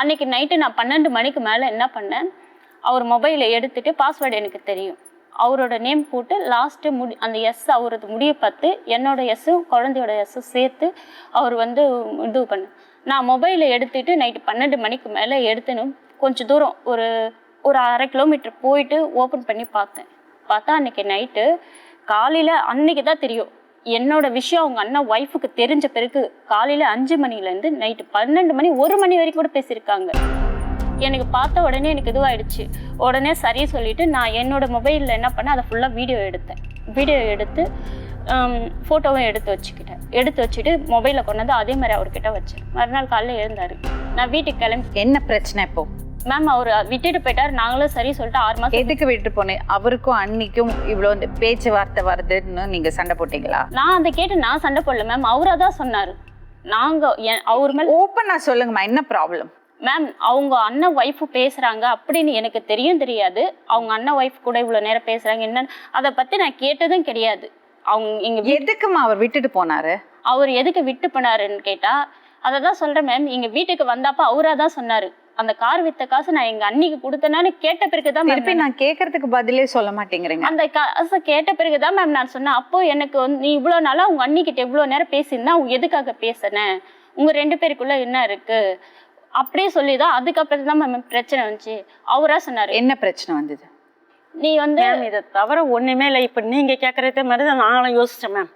அன்னைக்கு நைட்டு நான் பன்னெண்டு மணிக்கு மேலே என்ன பண்ணேன்? அவர் மொபைலை எடுத்துட்டு பாஸ்வேர்டு எனக்கு தெரியும். அவரோட நேம் போட்டு லாஸ்ட்டு முடி அந்த எஸ் அவரது முடியை பார்த்து என்னோட எஸ்ஸும் குழந்தையோட எஸ்ஸும் சேர்த்து அவர் வந்து இது பண்ணு. நான் மொபைலை எடுத்துட்டு நைட்டு பன்னெண்டு மணிக்கு மேலே எடுத்துன்னு கொஞ்சம் தூரம் ஒரு ஒரு அரை கிலோமீட்டர் போயிட்டு ஓப்பன் பண்ணி பார்த்தேன். பார்த்தா அன்னைக்கு நைட்டு காலையில் அன்னைக்கு தான் தெரியும். என்னோட விஷயம் அவங்க அண்ணன் ஒய்ஃபுக்கு தெரிஞ்ச பிறகு காலையில் அஞ்சு மணிலேருந்து நைட்டு பன்னெண்டு மணி ஒரு மணி வரைக்கும் கூட பேசியிருக்காங்க. எனக்கு பார்த்த உடனே எனக்கு இதுவாயிடுச்சு. உடனே சரி சொல்லிட்டு நான் என்னோட மொபைலில் என்ன பண்ணேன் அதை ஃபுல்லாக வீடியோ எடுத்தேன். வீடியோ எடுத்து ஃபோட்டோவும் எடுத்து வச்சுக்கிட்டேன். எடுத்து வச்சுட்டு மொபைலில் கொண்டு வந்து அதே மாதிரி அவர்கிட்ட வச்சேன். மறுநாள் காலையில் எழுந்தார். நான் வீட்டுக்கு கிளம்பி என்ன பிரச்சனை இப்போது மேம் அவர் விட்டுட்டு போயிட்டார். நாங்களும் சரி சொல்லிட்டு ஆறு மாதம் எதுக்கு விட்டு போனேன்? அவருக்கும் அன்னிக்கும் இவ்வளோ இந்த பேச்சுவார்த்தை வருதுன்னு நீங்க சண்டை போட்டீங்களா? நான் அதை கேட்டு நான் சண்டை போடல மேம் அவராக தான் சொன்னார். நாங்கள் அவர் மேல் ஓப்பனா சொல்லுங்கம்மா. என்ன ப்ராப்ளம் மேம் அவங்க அண்ணன் ஒய்ஃபு பேசுகிறாங்க அப்படின்னு எனக்கு தெரியும் தெரியாது. அவங்க அண்ணன் ஒய்ஃப் கூட இவ்வளோ நேரம் பேசுகிறாங்க என்னன்னு அதை பற்றி நான் கேட்டதும் கிடையாது. அவங்க எங்கள் எதுக்குமா அவர் விட்டுட்டு போனாரு? அவர் எதுக்கு விட்டு போனாருன்னு கேட்டால் அதை தான் சொல்கிறேன் மேம் எங்கள் வீட்டுக்கு வந்தப்போ அவராக தான் சொன்னார். அந்த கார் வித்த காசு நான் எங்கள் அண்ணிக்கு கொடுத்தேனான்னு கேட்ட பிறகு தான் திருப்பி நான் கேட்கறதுக்கு பதிலே சொல்ல மாட்டேங்கிறீங்க. அந்த காசை கேட்ட பிறகு தான் மேம் நான் சொன்னேன் அப்போ எனக்கு வந்து நீ இவ்வளோ நாளாக உங்கள் அண்ணிக்கிட்ட இவ்வளோ நேரம் பேசியிருந்தா அவங்க எதுக்காக பேசினேன் உங்கள் ரெண்டு பேருக்குள்ளே என்ன இருக்குது அப்படியே சொல்லி தான் அதுக்கப்புறம் தான் மேம் பிரச்சனை வந்துச்சு. அவராக சொன்னார் என்ன பிரச்சனை வந்தது? நீ வந்து மேம் இதை தவிர ஒண்ணுமே இல்லை. இப்போ நீங்க கேட்கறதே மாதிரி தான் நாங்களும் யோசிச்சோம் மேம்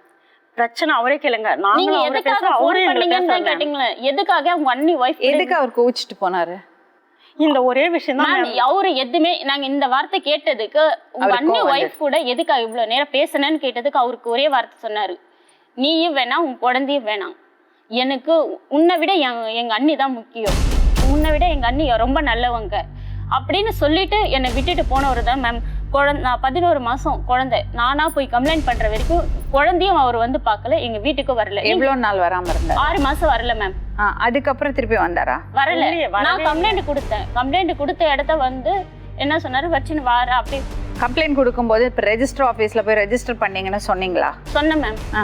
பிரச்சனை அவரே கேளுங்க. நீங்க எதுக்காக ஃபோன் அவரே பண்ணீங்கன்னு கேட்டீங்களே எதுக்காக உங்க அண்ணி ஒய்ஃப் எதுக்கு அவர் கோவிச்சிட்டு போனாரு? இந்த ஒரே விஷயம் தான் அவரு எதுவுமே நாங்க இந்த வார்த்தை கேட்டதுக்கு உங்க அவருக்கு அண்ணி கோவம் ஒய்ஃப் கூட எதுக்காக இவ்வளவு நேரம் பேசுனேன்னு கேட்டதுக்கு அவருக்கு ஒரே வார்த்தை சொன்னாரு. நீயும் வேணாம் உன் குழந்தையும் வேணாம் எனக்கு உன்னை விட என் எங்க அண்ணி தான் முக்கியம். உன்னை விட எங்க அண்ணி ரொம்ப நல்லவங்க. அப்படின்னு சொல்லிட்டு என்னை விட்டுட்டு போனவர் தான் மேம் குழந்தை நான் பதினோரு மாசம் குழந்தை. நானா போய் கம்ப்ளைண்ட் பண்ற வரைக்கும் குழந்தையும் அவர் வந்து பார்க்கல எங்க வீட்டுக்கு வரல. எவ்வளவு நாள் வராம இருந்தாரு? ஆறு மாசம் வரல மேம் ஆ, அதுக்கப்புறம் திருப்பி வந்தாரா? வரல. நான் கம்ப்ளைண்ட் கொடுத்தேன். கம்ப்ளைண்ட் கொடுத்த இடத்த வந்து என்ன சொன்னாரு? வச்சுன்னு வார அப்படி. கம்ப்ளைண்ட் கொடுக்கும்போது இப்போ ரெஜிஸ்டர் ஆஃபீஸ்ல போய் ரெஜிஸ்டர் பண்ணீங்கன்னு சொன்னீங்களா? சொன்னேன் மேம் ஆ.